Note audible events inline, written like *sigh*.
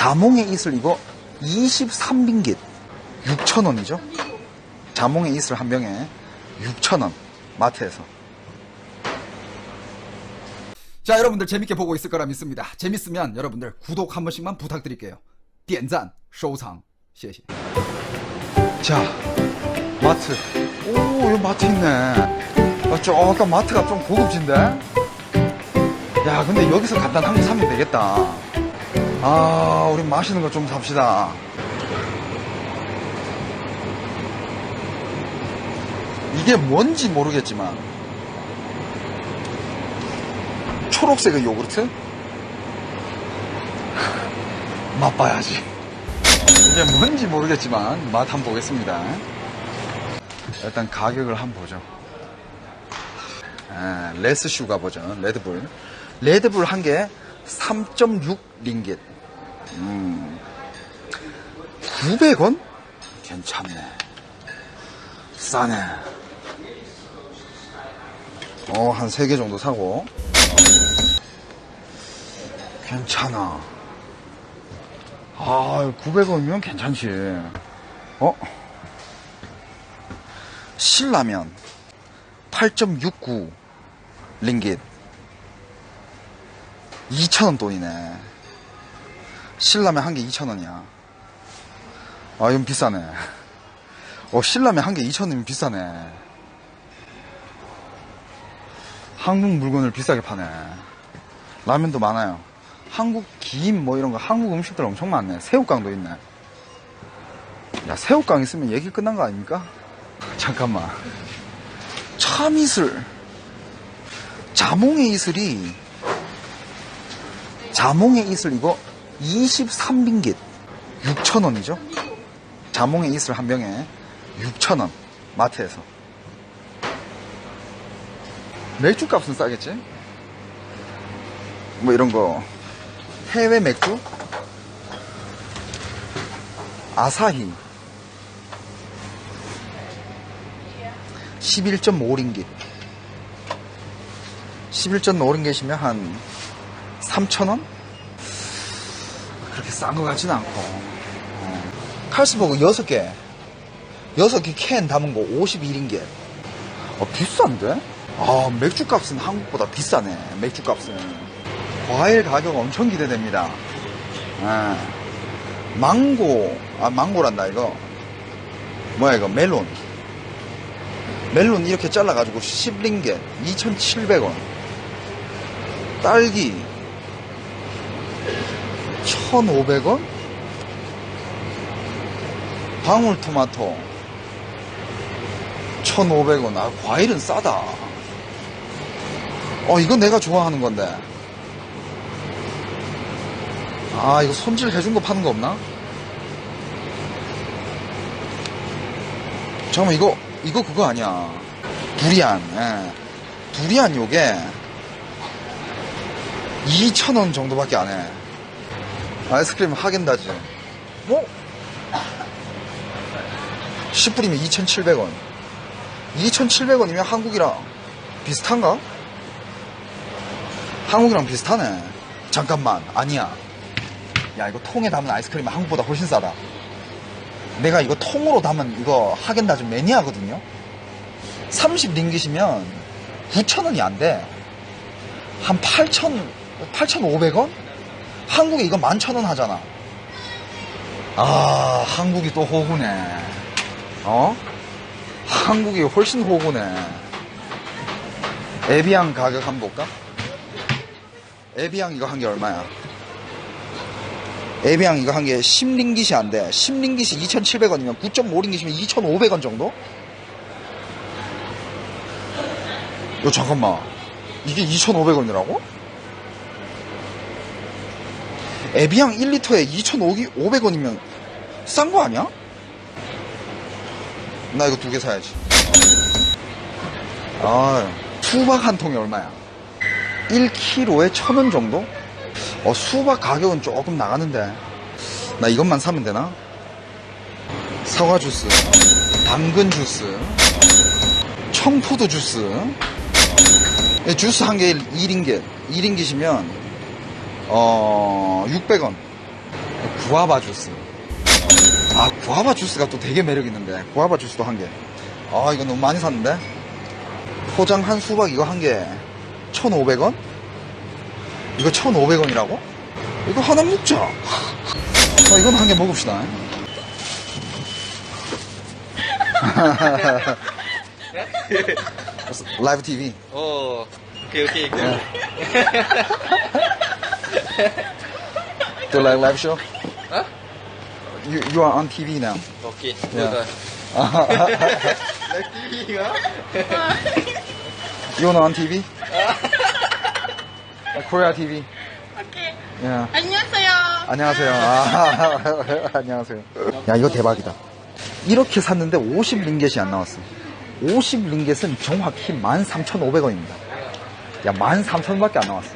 자몽의 이슬 이거 23빙깃 6,000원이죠. 자몽의 이슬 한 병에 6,000원 마트에서. 자, 여러분들 재밌게 보고 있을 거라 믿습니다. 재밌으면 여러분들 구독 한 번씩만 부탁드릴게요. 点赞,收藏,谢谢. 자, 마트. 오, 여기 마트 있네. 아, 조금 마트가 좀 고급진데? 야, 근데 여기서 간단한 거 사면 되겠다. 아, 우리 마시는 거 좀 삽시다. 이게 뭔지 모르겠지만, 초록색의 요구르트? *laughs* 맛봐야지. 이게 뭔지 모르겠지만 맛 한번 보겠습니다. 일단 가격을 한번 보죠. 아, 레스 슈가 버전 레드불. 레드불 한 개 3.6 링깃. 음. 900원? 괜찮네. 싸네. 어, 한 3개 정도 사고. 괜찮아. 아, 900원이면 괜찮지. 어? 신라면 8.69 링깃 2,000원 돈이네. 신라면 한 개 2,000원이야. 아, 이건 비싸네. 어, 신라면 한 개 2,000원이면 비싸네. 한국 물건을 비싸게 파네. 라면도 많아요. 한국 김 뭐 이런 거 한국 음식들 엄청 많네. 새우깡도 있네. 야 새우깡 있으면 얘기 끝난 거 아닙니까? 잠깐만. 참이슬. 자몽의 이슬이 자몽의 이슬 이거 23빙깃 6,000원이죠? 자몽의 이슬 한 병에 6,000원 마트에서 맥주 값은 싸겠지? 뭐 이런 거 해외 맥주 아사히 11.5링깃 11.5링깃이면 한 3,000원? 그렇게 싼 것 같지는 않고 어. 칼스버그 6개 6개 캔 담은 거 52링깃 어, 비싼데? 아 맥주 값은 한국보다 비싸네 맥주 값은 과일 가격 엄청 기대됩니다. 아, 망고, 아, 망고란다, 이거. 뭐야, 이거, 멜론. 멜론 이렇게 잘라가지고 10링겟, 2,700원. 딸기, 1,500원? 방울토마토, 1,500원. 아, 과일은 싸다. 어, 이건 내가 좋아하는 건데. 아, 이거 손질 해준 거 파는 거 없나? 잠깐만, 이거, 이거 그거 아니야. 두리안, 예. 두리안 요게 2,000원 정도밖에 안 해. 아이스크림 하겐다즈. 뭐? 10불이면 2,700원. 2,700원이면 한국이랑 비슷한가? 한국이랑 비슷하네. 잠깐만, 아니야. 야 이거 통에 담은 아이스크림이 한국보다 훨씬 싸다 내가 이거 통으로 담은 이거 하겐다즈 매니아거든요 30 링깃이면 9,000원이 안 돼 한 8,000 8,500원? 한국에 이거 11,000원 하잖아 아 한국이 또 호구네 어? 한국이 훨씬 호구네 에비앙 가격 한번 볼까? 에비앙 이거 한게 얼마야? 에비앙 이거 한 개 10링깃이 안 돼. 10링깃이 2,700원이면 9.5링깃이면 2,500원 정도? 야, 잠깐만. 이게 2,500원이라고? 에비앙 1리터에 2,500원이면 싼 거 아니야? 나 이거 두 개 사야지. 아, 수박 한 통이 얼마야? 1kg에 1,000원 정도? 어, 수박 가격은 조금 나가는데. 나 이것만 사면 되나? 사과 주스, 당근 주스, 청포도 주스. 이 주스 한 개에 1링깃. 1링깃이면, 어, 600원. 구아바 주스. 아, 구아바 주스가 또 되게 매력 있는데. 구아바 주스도 한 개. 아, 이거 너무 많이 샀는데? 포장 한 수박 이거 한 개. 1,500원? 이거 1,500원이라고? 이거 하나 먹자. 어, 이건 한 개 먹읍시다. *laughs* 라이브 TV. Oh, okay, okay, good. Do you like live show? Huh? You, you are on TV now. Okay, Yeah. good. You wanna on TV? Korea TV. 오케이. Yeah. 안녕하세요. 안녕하세요. 아, 안녕하세요. 야, 이거 대박이다. 이렇게 샀는데 50 링겟이 안 나왔어. 50 링겟은 정확히 13,500원입니다. 야, 13,000원밖에 안 나왔어.